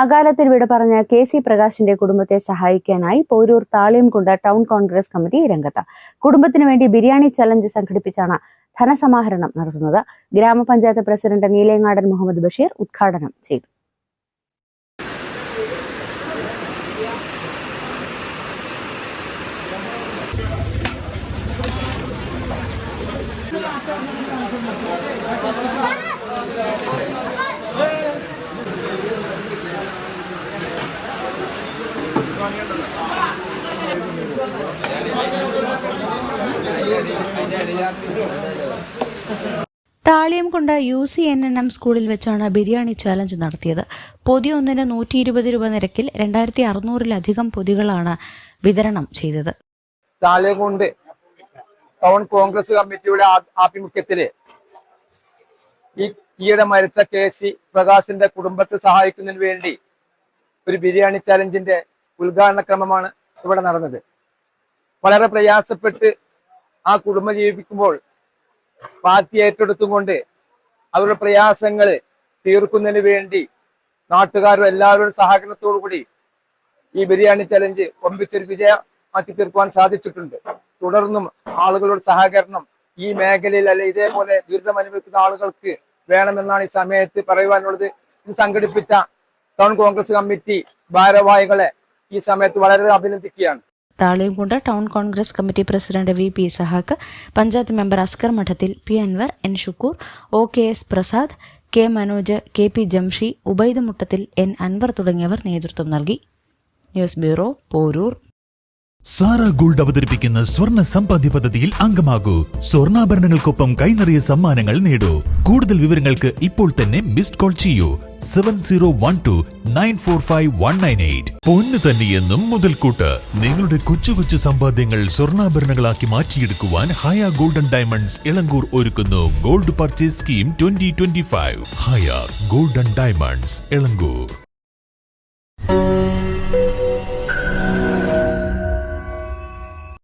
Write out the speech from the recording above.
അകാലത്തിൽ വിട പറഞ്ഞ കെ സി പ്രകാശിന്റെ കുടുംബത്തെ സഹായിക്കാനായി Poroor Thaliyamkund town Congress committee രംഗത്ത്. കുടുംബത്തിന് വേണ്ടി ബിരിയാണി ചലഞ്ച് സംഘടിപ്പിച്ചാണ് ധനസമാഹരണം നടത്തുന്നത്. ഗ്രാമപഞ്ചായത്ത് പ്രസിഡന്റ് നീലേങ്ങാടൻ മുഹമ്മദ് ബഷീർ ഉദ്ഘാടനം ചെയ്തു. Thaliyamkund U C N N M സ്കൂളിൽ വെച്ചാണ് ബിരിയാണി ചാലഞ്ച് നടത്തിയത്. പൊതി ഒന്നിന് നൂറ്റി ഇരുപത് രൂപ നിരക്കിൽ രണ്ടായിരത്തി അറുന്നൂറിലധികം പൊതികളാണ് വിതരണം ചെയ്തത്. താളിയംകൊണ്ട് ടൗൺ കോൺഗ്രസ് കമ്മിറ്റിയുടെ ആഭിമുഖ്യത്തിൽ ഈ ഈയിടെ മരിച്ച കെ സി പ്രകാശിന്റെ കുടുംബത്തെ സഹായിക്കുന്നതിന് വേണ്ടി ഒരു ബിരിയാണി ചലഞ്ചിന്റെ ഉദ്ഘാടന ക്രമമാണ് ഇവിടെ നടന്നത്. വളരെ പ്രയാസപ്പെട്ട് ആ കുടുംബം ജീവിപ്പിക്കുമ്പോൾ പാർട്ടി ഏറ്റെടുത്തുകൊണ്ട് അവരുടെ പ്രയാസങ്ങൾ തീർക്കുന്നതിന് വേണ്ടി നാട്ടുകാരും എല്ലാവരുടെ സഹകരണത്തോടു കൂടി ഈ ബിരിയാണി ചലഞ്ച് ഒമ്പിച്ചൊരു വിജയമാക്കി തീർക്കുവാൻ സാധിച്ചിട്ടുണ്ട്. തുടർന്നും ആളുകളുടെ സഹകരണം ഈ മേഖലയിൽ അല്ലെ ഇതേപോലെ ദുരിതം അനുഭവിക്കുന്ന ആളുകൾക്ക് വേണമെന്നാണ് ഈ സമയത്ത് പറയുവാനുള്ളത്. ഇത് സംഘടിപ്പിച്ച ടൗൺ കോൺഗ്രസ് കമ്മിറ്റി ഭാരവാഹികളെ ഈ സമയത്ത് വളരെ അഭിനന്ദിക്കുകയാണ്. Thaliyamkund town Congress committee president V P Sahak panchayat member Askar Madathil P Anwar N Shukkoor O K S Prasad K Manoj K P Jamshi Ubaid Muttathil N Anwar തുടങ്ങിയവർ നേതൃത്വം നൽകി. News bureau Poroor. Sara gold അവതരിപ്പിക്കുന്ന സ്വർണ സമ്പാദ്യ പദ്ധതിയിൽ അംഗമാകൂ. സ്വർണാഭരണങ്ങൾക്കൊപ്പം കൈനിറിയ സമ്മാനങ്ങൾ നേടൂ. കൂടുതൽ വിവരങ്ങൾക്ക് ഇപ്പോൾ തന്നെ മിസ്ഡ് കോൾ ചെയ്യൂ. Seven zero one two nine four five one nine eight. പൊന്ന് തന്നെയെന്നും മുതൽക്കൂട്ട്. നിങ്ങളുടെ കൊച്ചു കൊച്ചു സമ്പാദ്യങ്ങൾ സ്വർണാഭരണങ്ങളാക്കി മാറ്റിയെടുക്കുവാൻ ഹയ ഗോൾഡൻ ഡയമണ്ട്സ് ഇളങ്കൂർ ഒരുക്കുന്നു. Gold purchase scheme twenty twenty five. Haya golden diamonds Elankur.